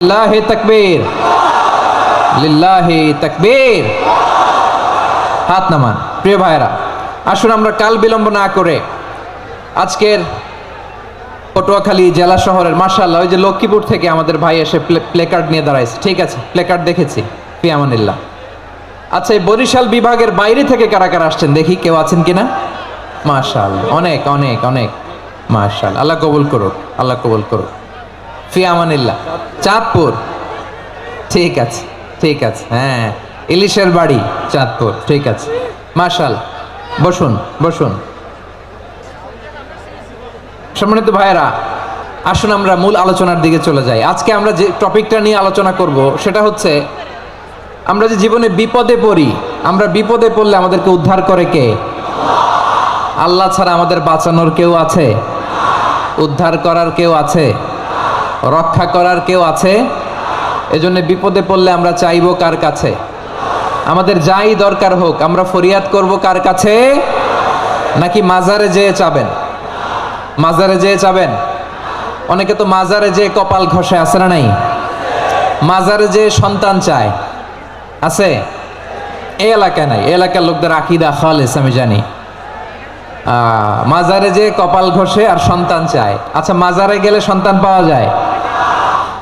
লিল্লাহি তাকবীর। লিল্লাহি তাকবীর। হাত নামান, প্রিয় ভাইরা আসুন আমরা কাল বিলম্ব না করে আজকের পটুয়াখালী জেলা শহরের মার্শাল্লাহ ওই যে লক্ষ্মীপুর থেকে আমাদের ভাই এসে প্লেকার্ড নিয়ে দাঁড়াইছে। ঠিক আছে, প্লেকার্ড দেখেছি ফিয়ামানিল্লাহ আচ্ছা এই বরিশাল বিভাগের বাইরে থেকে কারা কারা আসছেন? দেখি কেউ আছেন কিনা? মার্শাল অনেক অনেক অনেক মার্শাল আল্লাহ কবুল করুক, আল্লাহ কবুল করুক। ফিয়ামানিল্লাহ চাঁদপুর। ঠিক আছে ঠিক আছে হ্যাঁ। ইলিশের বাড়ি, চাঁদপুর, ঠিক আছে। মার্শাল বসুন বসুন। সম্মানিত ভাইয়েরা, আসুন আমরা মূল আলোচনার দিকে চলে যাই। আজকে আমরা যে টপিকটা নিয়ে আলোচনা করব, সেটা হচ্ছে আমরা যে জীবনে বিপদে পড়ি, আমরা বিপদে পড়লে আমাদেরকে উদ্ধার করে কে? আল্লাহ ছাড়া আমাদের বাঁচানোর কেউ আছে? উদ্ধার করার কেউ আছে? রক্ষা করার কেউ আছে? এজন্য বিপদে পড়লে আমরা চাইব কার কাছে? আমাদের যাই দরকার হোক, আমরা ফরিয়াদ করব কার কাছে? নাকি মাজারে যেয়ে চাবেন? মাজারে যেয়ে চাবেন? অনেকে তো মাজারে যেয়ে কপাল ঘষে, আছে না নাই? মাজারে যেয়ে সন্তান চায়। আছে? এই এলাকায় নাই এলাকার লোকদের আকিদা খালেস, আমি জানি। মাজারে যে কপাল ঘষে আর সন্তান চায়। আচ্ছা মাজারে গেলে সন্তান পাওয়া যায়?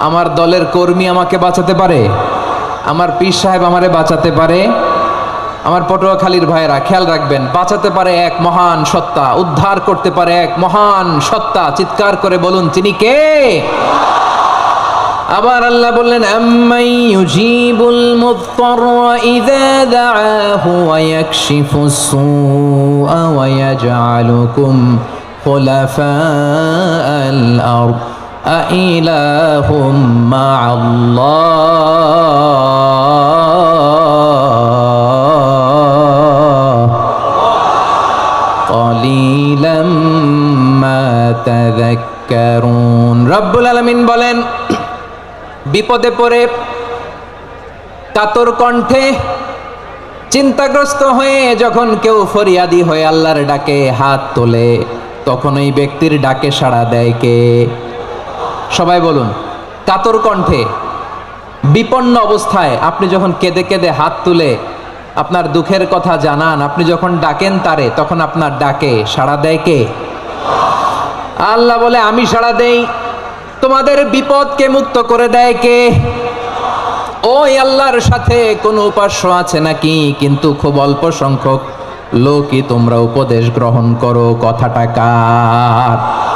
আমার দলের কর্মী আমাকে বাঁচাতে পারে? আমার পীর সাহেব আমারে বাঁচাতে পারে? আমার পটুয়াখালীর ভাইয়েরা, খেয়াল রাখবেন, বাঁচাতে পারে এক মহান সত্তা, উদ্ধার করতে পারে এক মহান সত্তা। চিৎকার করে বলুন, তিনি কে? আবার আল্লাহ বললেন, আম্মাই ইউজিবুল মুত্তার ইযা দাআহু ওয়া ইয়াকশিফুস সুআ ওয়া ইয়াজআলুকুম খুলাফাআল আরদ। আইলাহুম মা'আল্লাহ قليلا ما يتذكرون রব্বুল আলামিন বলেন বিপদে পড়ে কাতর কণ্ঠে চিন্তাগ্রস্ত হয়ে যখন কেউ ফরিয়াদি হয়ে আল্লাহর ডাকে হাত তোলে তখন ওই ব্যক্তির ডাকে সাড়া দেয় কে সবাই বলুন, কাতর কণ্ঠে, বিপন্ন অবস্থায় আপনি যখন কেঁদে কেঁদে হাত তুলে আপনার দুঃখের কথা জানান, আপনি যখন ডাকেন তারে, তখন আপনার ডাকে সাড়া দেয় কে? আল্লাহ বলে, আমি সাড়া দেই। তোমাদের বিপদকে মুক্ত করে দেয় কে? ওই আল্লাহর সাথে কোনো উপাস্য আছে নাকি? কিন্তু খুব অল্প সংখ্যক লোকই তোমরা উপদেশ গ্রহণ করো, কথাটা কার?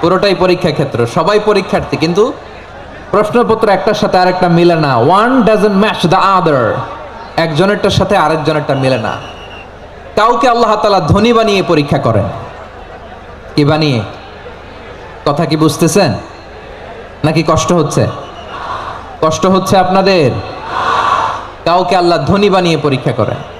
পুরোটাই পরীক্ষা ক্ষেত্র, সবাই পরীক্ষার্থী, কিন্তু প্রশ্নপত্র একটার সাথে আরেকটা মিলে না। One doesn't match the other একজনেরটার সাথে আরেকজনেরটা মিলে না। কাউকে আল্লাহ তাআলা ধনী বানিয়ে পরীক্ষা করেন। কি বানিয়ে? কথা কি বুঝতেছেন? নাকি কষ্ট হচ্ছে? কষ্ট হচ্ছে আপনাদের? কাউকে আল্লাহ ধনী বানিয়ে পরীক্ষা করেন।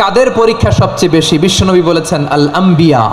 কাদের পরীক্ষা সবচেয়ে বেশি। বিশ্বনবী বলেছেন আল আম্বিয়া